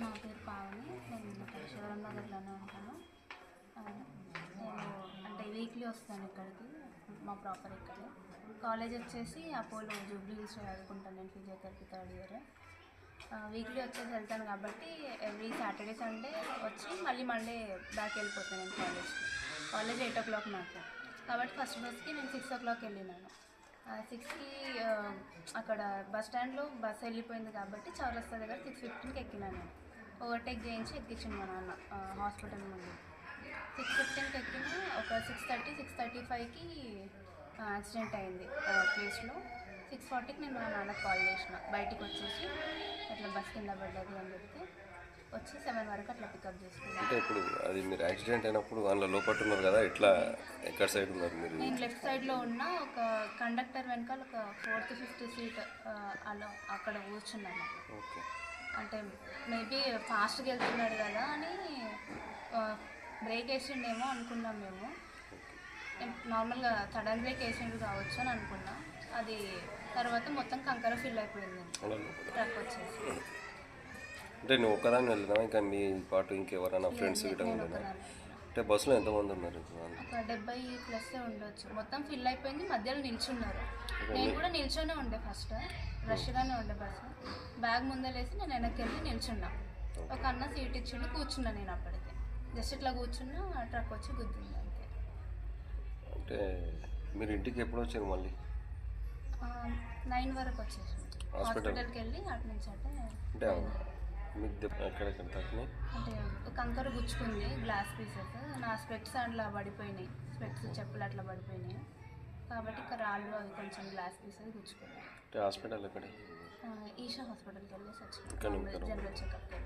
నా పేరు పావని. నేను ఇక్కడ నగర్లోనే ఉంటాను. నేను అంటే వీక్లీ వస్తాను ఇక్కడికి మా ప్రాపర్ ఇక్కడే. కాలేజ్ వచ్చేసి అపోలో జూబ్లీస్ హిల్స్ చదువుకుంటాను నేను ఫిజియోథెరపీ థర్డ్ ఇయర్ వీక్లీ వచ్చేసి వెళ్తాను కాబట్టి ఎవ్రీ సాటర్డే సండే వచ్చి మళ్ళీ మండే బ్యాక్ వెళ్ళిపోతాను నేను కాలేజ్కి కాలేజ్ ఎయిట్ ఓ క్లాక్ నాకు కాబట్టి ఫస్ట్ బస్కి నేను సిక్స్ ఓ క్లాక్ వెళ్ళినాను సిక్స్కి అక్కడ బస్ స్టాండ్లో బస్ వెళ్ళిపోయింది కాబట్టి చౌరస్తా దగ్గర సిక్స్ ఫిఫ్టీన్కి ఎక్కినాను నేను. ఓవర్టేక్ చేయించి ఎక్కించింది మా నాన్న హాస్పిటల్ ముందు. సిక్స్ ఫిఫ్టీన్కి ఎక్కిన ఒక సిక్స్ థర్టీ సిక్స్ థర్టీ ఫైవ్కి యాక్సిడెంట్ అయింది ప్లేస్లో సిక్స్ ఫార్టీకి నేను మా నాన్నకు కాల్ చేసిన. బయటికి వచ్చేసి అట్లా బస్ కింద పడ్డది అని చెప్తే వచ్చి సెవెన్ వరకు అట్లా పికప్ చేసుకున్నాను అంటే ఇప్పుడు అది మీరు యాక్సిడెంట్ అయినప్పుడు అందులో లోపల ఉన్నారు కదా ఎట్లా ఎక్కడ సైడ్ ఉన్నారు మీరు? నేను లెఫ్ట్ సైడ్లో ఉన్న ఒక కండక్టర్ వెనకాల ఒక ఫోర్త్ ఫిఫ్త్ సీట్ అలా అక్కడ కూర్చున్నాను. ఓకే అంటే మేబీ ఫాస్ట్గా వెళ్తున్నాడు కదా అని బ్రేక్ వేసిండేమో అనుకున్నాం మేము. నార్మల్గా సడన్ బ్రేక్ వేసిండు కావచ్చు అని అనుకున్నాం. అది తర్వాత మొత్తం కంకర ఫిల్ అయిపోయింది. ట్రక్ వచ్చేసి. అంటే నువ్వు ఒక్కదాన్ని వెళ్ళినావా ఇంకా నీ పాటు ఇంకెవరైనా ఫ్రెండ్స్ గిట్ట ఒకదాన్ని. అంటే బస్సులో ఎంతమంది ఉన్నారు? ఒక డెబ్బై ప్లస్ ఉండొచ్చు. మొత్తం ఫిల్ అయిపోయింది మధ్యలో నిల్చున్నారు. నేను కూడా నిల్చొనే ఉండే ఫస్ట్. రష్గానే ఉండే బస్సు. బ్యాగ్ ముందలేసి నేను వెనక్కి వెళ్ళి నిల్చున్నా. ఒక అన్న సీట్ ఇచ్చిండు కూర్చున్నా నేను అప్పటికే. జస్ట్ ఇట్లా కూర్చున్నా ట్రక్ వచ్చి గుద్దింది అంతే. అంటే మీరు ఇంటికి ఎప్పుడు వచ్చారు మళ్ళీ? నైన్ వరకు వచ్చేసి. హాస్పిటల్? హాస్పిటల్కి వెళ్ళి అటు నుంచి అంటే మీకు ఎక్కడెక్కడ? అంటే కంకర గుచ్చుకుంది గ్లాస్ పీసెస్ నా స్పెట్స్ అట్లా పడిపోయినాయి. స్పెట్స్ చెప్పులు అట్లా పడిపోయినాయి. కాబట్టి ఇక్కడ రాళ్ళు అవి కొంచెం గ్లాస్ పీసెస్ గుచ్చుకున్నాయి. హాస్పిటల్ ఎక్కడ? ఈషా హాస్పిటల్కి వచ్చిన. ఇక్కడ. General checkup